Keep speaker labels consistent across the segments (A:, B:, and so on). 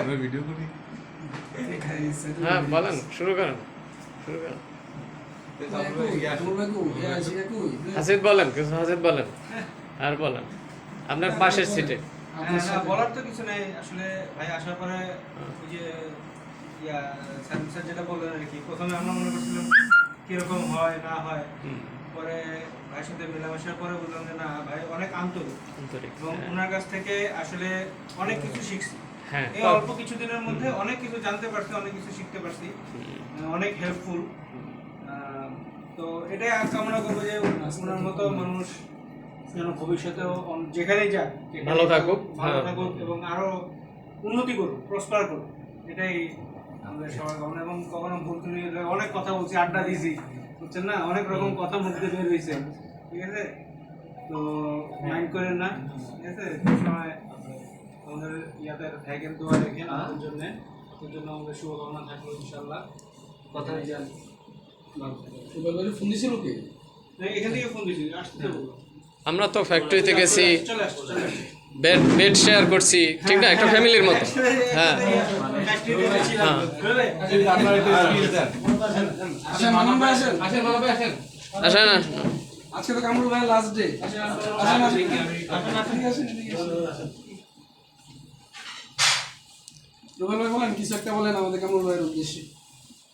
A: আমরা ভিডিও করি।
B: হ্যাঁ বলেন শুরু করেন শুরু করেন। হাসিদ বলেন কিছু হাসিদ বলেন আর বলেন। আপনার পাশের সিটে
C: হ্যাঁ, বলার তো কিছু নাই। আসলে ভাই আসার পরে ওই যে ইয়া স্যার যেটা বললেন আর কি প্রথমে আমরা মনে করছিলাম কীরকম হয় না হয়। পরে ভাইয়ের সাথে মেলামেশার পরে বললাম যে না ভাই অনেক আন্তরিক। এবং
B: হ্যাঁ।
C: ওনার কাছ থেকে আসলে অনেক কিছু শিখছি।
B: হ্যাঁ
C: এই অল্প কিছু দিনের মধ্যে অনেক কিছু জানতে পারছি অনেক কিছু শিখতে পারছি। অনেক হেল্পফুল তো এটাই কামনা করব যে ওনার মতো মানুষ যেন ভবিষ্যতেও যেখানেই যাক
B: ভালো থাকুক,
C: ভালো
B: হ্যাঁ।
C: থাকুক এবং আরও উন্নতি করুক প্রসপার করুক। এটাই আমাদের সবার কামনা এবং কখনো ভুল অনেক কথা বলছি আড্ডা দিয়েছি বুঝছেন না? অনেক রকম কথা মুখে বের হয়েছে ঠিক আছে? তো মাইন্ড করেন না ঠিক আছে? সবসময় আমাদের ইয়াতে থাকেন দোয়া রেখেন আমাদের জন্য। ওর জন্য আমাদের শুভকামনা থাকল ইনশাল্লাহ কথা যান
D: ফোন দিছিল কে?
C: এখান থেকে ফোন দিয়েছি আসতে বলব
B: আমরা তো ফ্যাক্টরিতে গেছি বেড বেড শেয়ার করছি ঠিক না? একটা ফ্যামিলির মতো। হ্যাঁ। হ্যাঁ।
D: আসেন আজকে তো কামরুল ভাই লাস্ট ডে রুবেল ভাই বলেন কিছু একটা বলেন আমাদের কামরুল ভাইয়ের উদ্দেশ্যে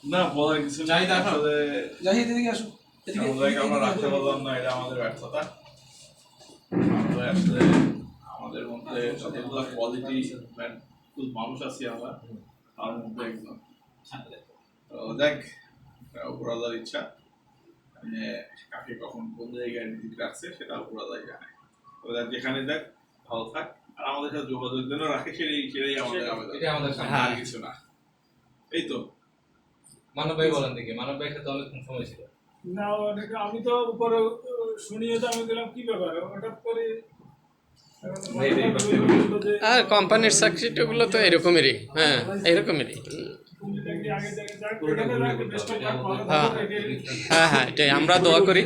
E: না বলার কিছু নেই
A: চাহিদা আসো।
E: আসলে
D: জাহিদ এদিকে আসো এদিকে
E: আমরা রাখতে পারলাম না এটা আমাদের ব্যর্থতা। আমরা আসলে আমাদের মধ্যে যতগুলো কোয়ালিটি মানুষ আছি আমরা তার মধ্যে একজন তো দেখ উপরালার ইচ্ছা মানে কাকে কখন কোন জায়গায় নিজেক রাখছে সেটা উপরালাই জানে তো দেখ যেখানে দেখ ভালো থাক আর আমাদের সাথে যোগাযোগ যেন রাখে সেটাই সেটাই আমাদের
A: আমাদের
B: হ্যাঁ।
E: আর কিছু না। এই তো।
A: মানব ভাই বলেন দেখি। মানব ভাইয়ের সাথে অনেকক্ষণ সময় ছিল।
F: না অনেক আমি তো উপরে শুনিয়ে তো আমি দিলাম কি ব্যাপার হঠাৎ করে এখন তো
A: এই, এই,
F: মাথায় বলল যে,
B: আর কোম্পানির চাকরিটাগুলো তো এরকমেরই হ্যাঁ
F: ভালো
B: হ্যাঁ হ্যাঁ হ্যাঁ এটাই আমরা দোয়া করি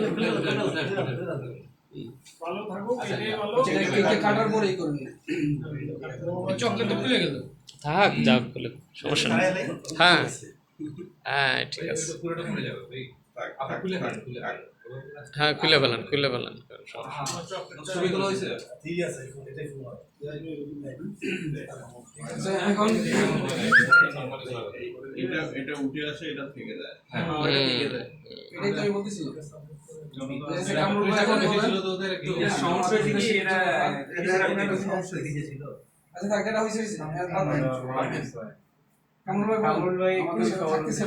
F: ভালো থাকুক, এটাই ভালো।
D: কেক কেক কাটার পরেই করেন
A: চকলেট খুলে
B: থাক যাক বলে সমস্যা হ্যাঁ হ্যাঁ ঠিক আছে হ্যাঁ খুলে ফেলান খুলে ফেলান
D: আচ্ছা, এখন
E: এটা এটা উঠে আসে এটা থেকে যায়
A: হ্যাঁ।
D: এটাই তো আমি বলতেছি আচ্ছা হয়েছে হয়েছে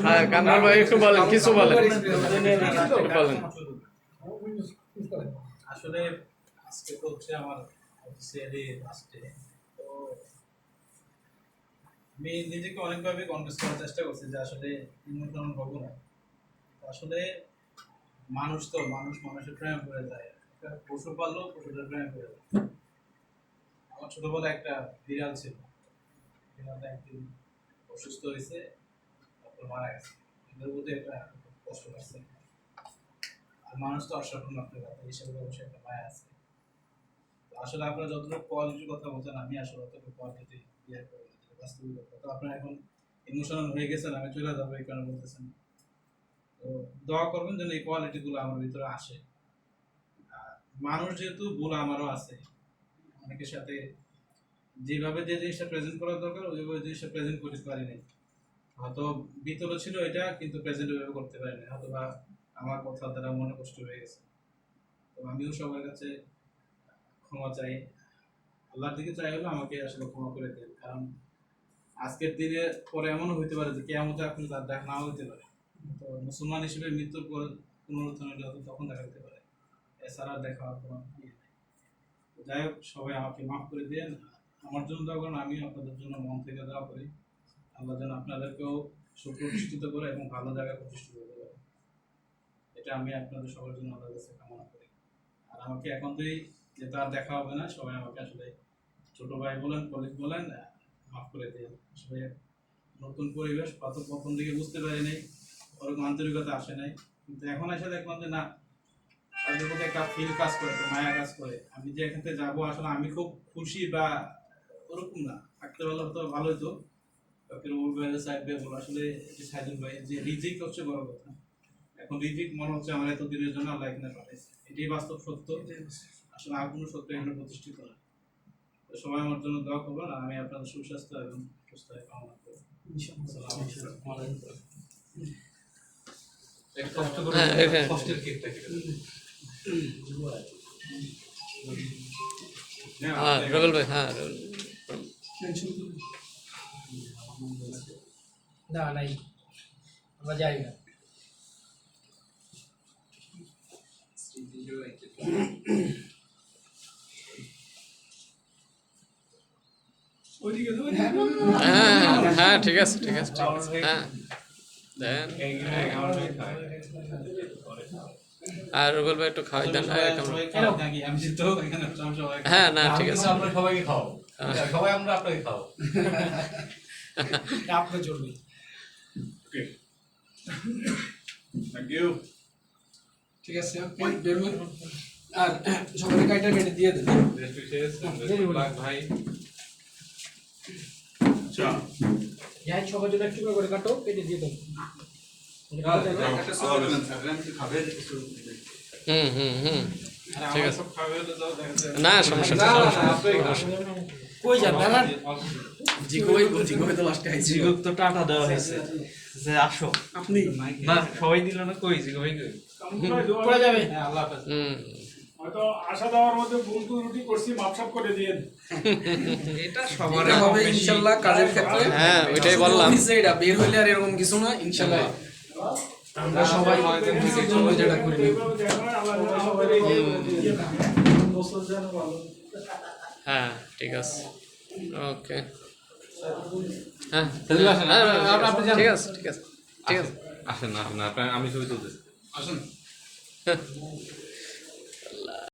B: হ্যাঁ কামরুল ভাই একটু বলেন কিছু বলেন। বলেন।
G: আসলে আজকে তো হচ্ছে আমার অফিসিয়ালি লাস্টে তো আমি নিজেকে অনেকভাবে কনভিন্স করার চেষ্টা করছি যে আসলে ইমোশনাল হব না। আসলে মানুষ তো মানুষ মানুষের প্রেম করে যায়। একটা পশু পাললেও পশুদের প্রেম করে যায়। আমার ছোটবেলায় একটা বিড়াল ছিল। বিড়ালটা একদিন অসুস্থ হয়েছে তারপর মারা গেছে। এদের মধ্যে একটা কষ্ট লাগছে আর মানুষ তো অসাধারণ আপনার কথা হিসেবে অবশ্যই একটা মায়া আছে। আসলে আপনারা যতটুকু কোয়ালিটির কথা বলছেন আমি আসলে অতটুকু কোয়ালিটি ইয়ে করি না, যেটা বাস্তবিকতা তো আপনারা এখন ইমোশনাল হয়ে গেছেন আমি চলে যাব এই কারণে বলতেছেন। তো দোয়া করবেন যেন এই কোয়ালিটিগুলো আমার ভিতরে আসে। মানুষ যেহেতু ভুল আমারও আছে অনেকের সাথে যেভাবে যে জিনিসটা প্রেজেন্ট করা দরকার, ওইভাবে জিনিসটা প্রেজেন্ট করতে পারি নাই হয়তো ভিতরে ছিল এটা, কিন্তু প্রেজেন্ট ওইভাবে করতে পারি নাই হয়তো বা আমার কথা দ্বারা মনে কষ্ট হয়ে গেছে। তো আমিও সবার কাছে ক্ষমা চাই। আল্লাহর দিকে চাই হলো আমাকে আসলে ক্ষমা করে দেন। কারণ আজকের দিনে পরে এমনও হইতে পারে যে কেয়ামতে আপনি তার দেখা নাও হইতে পারে। তো মুসলমান হিসেবে মৃত্যুর পর পুনরুত্থান হলে তখন দেখা যেতে পারে। এছাড়া দেখা কোনো ইয়ে যাই হোক, সবাই আমাকে মাফ করে দেন আমার জন্য দোয়া করেন আমি আপনাদের জন্য মন থেকে দোয়া করি। আল্লাহ যেন আপনাদেরকেও সুপ্রতিষ্ঠিত করে এবং ভালো জায়গায় প্রতিষ্ঠিত করতে পারে এটা আমি আপনাদের সবার জন্য আল্লাহর কাছে কামনা করি। আর আমাকে এখন থেকেই যে তার দেখা হবে না, সবাই আমাকে আসলে ছোট ভাই বলেন, কলিগ বলেন মাফ করে দিন আসলে নতুন পরিবেশ, প্রথম প্রথম দিকে বুঝতে পারি নাই, ওরকম আন্তরিকতা আসে নাই। কিন্তু এখন এসে দেখলাম যে না একটা ফিল কাজ করে মায়া কাজ করে। আমি যে এখান থেকে যাব, আসলে আমি খুব খুশি বা ওরকম না। থাকতে পারলে হয়তো ভালো হতো রুবুল ভাইয়ের সাহেব ভাই বলো আসলে যে সাইদুল ভাই যে রিজিক হচ্ছে বড় কথা। এখন রিজিক মনে হচ্ছে আমার এত দিনের জন্য আল্লাহ এখানে পাঠাইছে এটাই বাস্তব সত্য। আসলে আর কোনো সত্য এখানে প্রতিষ্ঠিত না। তো সবাই আমার জন্য দোয়া করবেন আর আমি আপনাদের সুস্বাস্থ্য এবং সুস্থ কামনা করি আসসালামু আলাইকুম।
A: একটু কষ্ট করে
B: হ্যাঁ।
A: কষ্টের কেকটা
B: হ্যাঁ রবিল ভাই হ্যাঁ রবিল।
D: না নাই আমরা যাই না
F: ওইদিকে তো
B: হ্যাঁ হ্যাঁ ঠিক আছে ঠিক আছে ঠিক আছে. হ্যাঁ দেন। আর রুবেল ভাই একটু খাওয়াই দেন হ্যাঁ না ঠিক আছে।
A: সবাইকে খাও সবাই আমরা আপনাকে খাও
D: আপনি চলবে ঠিক আছে বের আর সবাই কাইটা কেটে দিয়ে দেন।
A: ভাই।
E: আচ্ছা।
D: যাই সবার জন্য একটু করে কাটো কেটে দিয়ে দেন
E: একটা সওয়াল দিলেন স্যার
B: হুম হুম হুম ঠিক আছে।
G: যায়
B: না সমস্যা নেই সমস্যা নেই।
D: কই যান দাঁড়ান
H: জিগক তো টাটা দেওয়া হয়েছে। যে আসো।
D: আপনি?
H: না সবাই দিল না কই জিগো কই
D: পড়ে যাবে।
G: হ্যাঁ আল্লাহ হাফেজ।
B: হুম।
F: হয়তো আশা দেওয়ার মধ্যে ভুল ত্রুটি করছি মাপসাপ করে দিয়ে
H: এটা সবার
D: হবে ইনশাআল্লাহ কাজের ক্ষেত্রে।
B: হ্যাঁ ওইটাই বললাম।
D: এটা বের হইলে আর এরকম কিছু না ইনশাআল্লাহ আমরা সবাই হয়তো থেকে চলো যেটা করি
B: হ্যাঁ ঠিক আছে। ওকে। হ্যাঁ
A: আসেন,
B: হ্যাঁ,
A: আপনি- আপনি- আপনি
B: ঠিক আছে ঠিক আছে। ঠিক আছে।
A: আসেন। না আসেন না আপনার- আমি ছবি তুলতেছি।
E: আসুন।